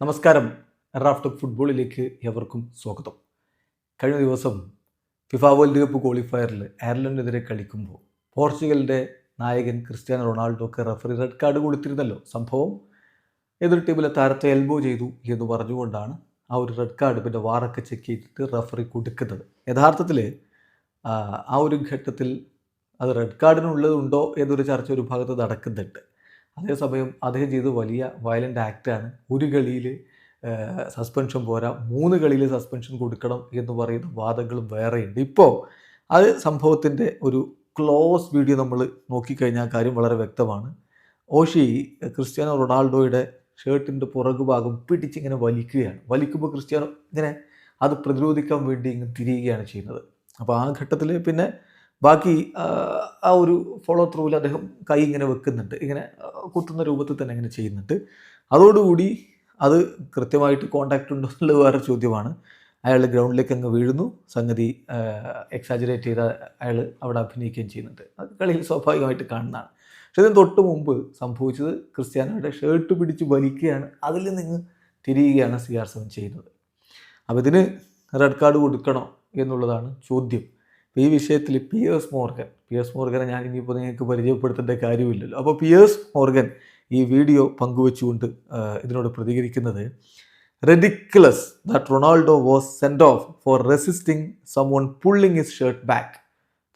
നമസ്കാരം. റാഫ്റ്റർ ഫുട്ബോളിലേക്ക് എവർക്കും സ്വാഗതം. കഴിഞ്ഞ ദിവസം ഫിഫ വേൾഡ് കപ്പ് ക്വാളിഫയറിൽ അയർലൻഡിനെതിരെ കളിക്കുമ്പോൾ പോർച്ചുഗലിന്റെ നായകൻ ക്രിസ്ത്യാനോ റൊണാൾഡോക്ക് റഫറി റെഡ് കാർഡ് കൊടുത്തിരുന്നല്ലോ സംഭവം. എതിർ ടീമിലെ താരത്തെ എൽബോ ചെയ്തു എന്ന് പറഞ്ഞുകൊണ്ടാണ് ആ ഒരു റെഡ് കാർഡ് പിന്നെ വാറൊക്കെ ചെക്ക് ചെയ്തിട്ട് റഫറി കൊടുക്കുന്നത്. യഥാർത്ഥത്തിൽ ആ, ഒരു ഘട്ടത്തിൽ അത് റെഡ് കാർഡിനുള്ളതുണ്ടോ എന്നൊരു ചർച്ച ഒരു ഭാഗത്ത് നടക്കുന്നുണ്ട്. അതേസമയം അദ്ദേഹം ചെയ്ത് വലിയ വയലന്റ് ആക്റ്റാണ് ഒരു കളിയിൽ സസ്പെൻഷൻ പോരാ. മൂന്ന് കളിയിൽ സസ്പെൻഷൻ കൊടുക്കണം എന്ന് പറയുന്ന വാദങ്ങളും വേറെയുണ്ട്. ഇപ്പോൾ അത് സംഭവത്തിന്റെ ഒരു ക്ലോസ് വീഡിയോ നമ്മൾ നോക്കിക്കഴിഞ്ഞാൽ കാര്യം വളരെ വ്യക്തമാണ്. ഓഷി ക്രിസ്ത്യാനോ റൊണാൾഡോയുടെ ഷർട്ടിന്റെ പുറകു ഭാഗം പിടിച്ചിങ്ങനെ വലിക്കുകയാണ്. വലിക്കുമ്പോൾ ക്രിസ്ത്യാനോ ഇങ്ങനെ അത് പ്രതിരോധിക്കാൻ വേണ്ടി ഇങ്ങനെ തിരിയുകയാണ് ചെയ്യുന്നത്. അപ്പോൾ ആ ഘട്ടത്തിൽ പിന്നെ ബാക്കി ആ, ഒരു ഫോളോ ത്രൂവിൽ അദ്ദേഹം കൈ ഇങ്ങനെ വെക്കുന്നുണ്ട്. ഇങ്ങനെ കുത്തുന്ന രൂപത്തിൽ തന്നെ ഇങ്ങനെ ചെയ്യുന്നുണ്ട്. അതോടുകൂടി അത് കൃത്യമായിട്ട് കോണ്ടാക്റ്റ് ഉണ്ടോ എന്നുള്ളത് വേറെ ചോദ്യമാണ്. അയാൾ ഗ്രൗണ്ടിലേക്ക് അങ്ങ് വീഴുന്നു. സംഗതി എക്സാജറേറ്റ് ചെയ്ത അയാൾ അവിടെ അഭിനയിക്കുകയും ചെയ്യുന്നുണ്ട്. അത് കളിയിൽ സ്വാഭാവികമായിട്ട് കാണുന്നതാണ്. പക്ഷേ ഇതിന് തൊട്ട് മുമ്പ് സംഭവിച്ചത് ക്രിസ്ത്യാനോയുടെ ഷർട്ട് പിടിച്ച് വലിക്കുകയാണ്. അതിൽ നിന്ന് തിരിയുകയാണ് സി ആർ സെവൻ ചെയ്യുന്നത്. അപ്പോൾ ഇതിന് റെഡ് കാർഡ് കൊടുക്കണോ എന്നുള്ളതാണ് ചോദ്യം. ഈ വിഷയത്തിൽ പിയേഴ്സ് മോർഗൻ പിയേഴ്സ് മോർഗനെ ഞാൻ ഇനിയിപ്പോൾ നിങ്ങൾക്ക് പരിചയപ്പെടുത്തേണ്ട കാര്യമില്ലല്ലോ. അപ്പോൾ പിയേഴ്സ് മോർഗൻ ഈ വീഡിയോ പങ്കുവെച്ചുകൊണ്ട് ഇതിനോട് പ്രതികരിക്കുന്നത് ridiculous that Ronaldo was send off for resisting someone pulling his shirt back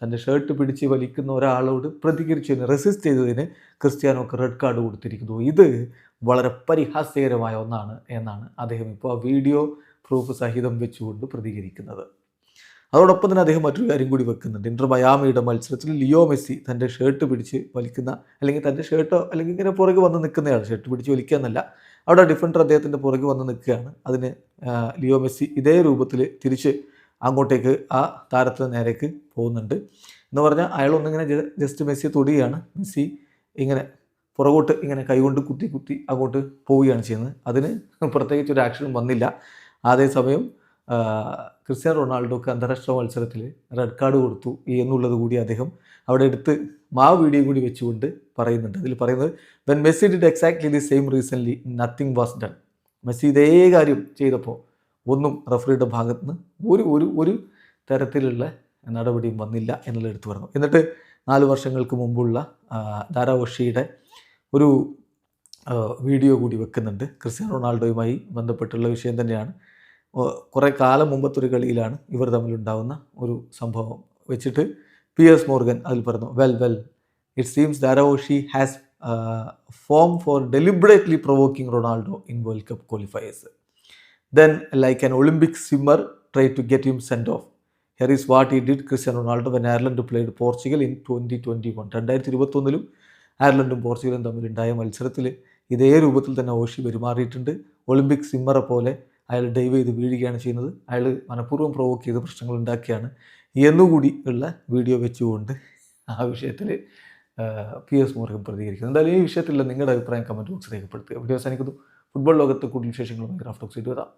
തന്റെ ഷർട്ട് പിടിച്ച് വലിക്കുന്ന ഒരാളോട് പ്രതികരിച്ചതിന് റെസിസ്റ്റ് ചെയ്തതിന് ക്രിസ്ത്യാനോക്ക് റെഡ് കാർഡ് കൊടുത്തിരിക്കുന്നു. ഇത് വളരെ പരിഹാസ്യകരമായ ഒന്നാണ് എന്നാണ് അദ്ദേഹം ഇപ്പോൾ ആ വീഡിയോ പ്രൂഫ് സഹിതം വെച്ചുകൊണ്ട് പ്രതികരിക്കുന്നത്. അതോടൊപ്പം തന്നെ അദ്ദേഹം മറ്റൊരു കാര്യം കൂടി വെക്കുന്നുണ്ട്. ഇന്റർ മയാമിയുടെ മത്സരത്തിൽ ലിയോ മെസ്സി തന്റെ ഷർട്ട് പിടിച്ച് വലിക്കുന്ന അല്ലെങ്കിൽ തന്റെ ഷർട്ടോ അല്ലെങ്കിൽ ഇങ്ങനെ പുറകെ വന്ന് നിൽക്കുന്നയാൾ ഷർട്ട് പിടിച്ച് വലിക്കുക എന്നല്ല അവിടെ ഡിഫൻഡർ അദ്ദേഹത്തിന്റെ പുറകെ വന്ന് നിൽക്കുകയാണ്. അതിന് ലിയോ മെസ്സി ഇതേ രൂപത്തിൽ തിരിച്ച് അങ്ങോട്ടേക്ക് ആ താരത്തിന് നേരേക്ക് പോകുന്നുണ്ട്. എന്ന് പറഞ്ഞാൽ അയാൾ ഒന്നിങ്ങനെ ജസ്റ്റ് മെസ്സിയെ തൊടുകയാണ്. മെസ്സി ഇങ്ങനെ പുറകോട്ട് ഇങ്ങനെ കൈകൊണ്ട് കുത്തി കുത്തി അങ്ങോട്ട് പോവുകയാണ് ചെയ്യുന്നത്. അതിന് പ്രത്യേകിച്ച് ഒരു ആക്ഷനും വന്നില്ല. അതേസമയം ക്രിസ്ത്യാനോ റൊണാൾഡോക്ക് അന്താരാഷ്ട്ര മത്സരത്തിൽ റെഡ് കാർഡ് കൊടുത്തു എന്നുള്ളത് കൂടി അദ്ദേഹം അവിടെ എടുത്ത് മാ വീഡിയോ കൂടി വെച്ചുകൊണ്ട് പറയുന്നുണ്ട്. അതിൽ പറയുന്നത് when Messi did exactly the same recently nothing was done Messi ഇതേ കാര്യം ചെയ്തപ്പോൾ ഒന്നും റഫറിയുടെ ഭാഗത്ത് നിന്ന് ഒരു ഒരു ഒരു തരത്തിലുള്ള നടപടിയും വന്നില്ല എന്നുള്ള എടുത്തു പറഞ്ഞു. എന്നിട്ട് നാല് വർഷങ്ങൾക്ക് മുമ്പുള്ള ധാരാവഷിയുടെ ഒരു വീഡിയോ കൂടി വെക്കുന്നുണ്ട്. ക്രിസ്ത്യാനോ റൊണാൾഡോയുമായി ബന്ധപ്പെട്ടുള്ള വിഷയം തന്നെയാണ് കുറേ കാലം മുമ്പത്തെ ഒരു കളിയിലാണ് ഇവർ തമ്മിലുണ്ടാവുന്ന ഒരു സംഭവം വെച്ചിട്ട് പി എസ് മോർഗൻ അതിൽ പറഞ്ഞു well well it seems the Irish has form for deliberately provoking Ronaldo in World Cup qualifiers then like an Olympic swimmer try to get him send off here is what he did Cristiano Ronaldo when Ireland played Portugal in twenty twenty one രണ്ടായിരത്തി ഇരുപത്തൊന്നിലും അയർലൻഡും പോർച്ചുഗലും തമ്മിലുണ്ടായ മത്സരത്തിൽ ഇതേ രൂപത്തിൽ തന്നെ ocean പെരുമാറിയിട്ടുണ്ട്. Olympic സ്വിമ്മറെ പോലെ അയാൾ dive ചെയ്ത് വീഴുകയാണ് ചെയ്യുന്നത്. അയാൾ മനഃപൂർവം പ്രൊവോക്ക് ചെയ്ത് പ്രശ്നങ്ങൾ ഉണ്ടാക്കിയാണ് എന്നുകൂടി ഉള്ള വീഡിയോ വെച്ചുകൊണ്ട് ആ വിഷയത്തിൽ പി എസ് മോർഗൻ പ്രതികരിക്കുന്നു. എന്തായാലും ഈ വിഷയത്തിലുള്ള നിങ്ങളുടെ അഭിപ്രായം കമന്റ് ബോക്സ് രേഖപ്പെടുത്തുക. വീഡിയോ അവസാനിക്കുന്നു. ഫുട്ബോൾ ലോകത്ത് കൂടുതൽ വിശേഷങ്ങളുമായി ക്രാഫ്റ്റ് ബോക്സ് വരാം.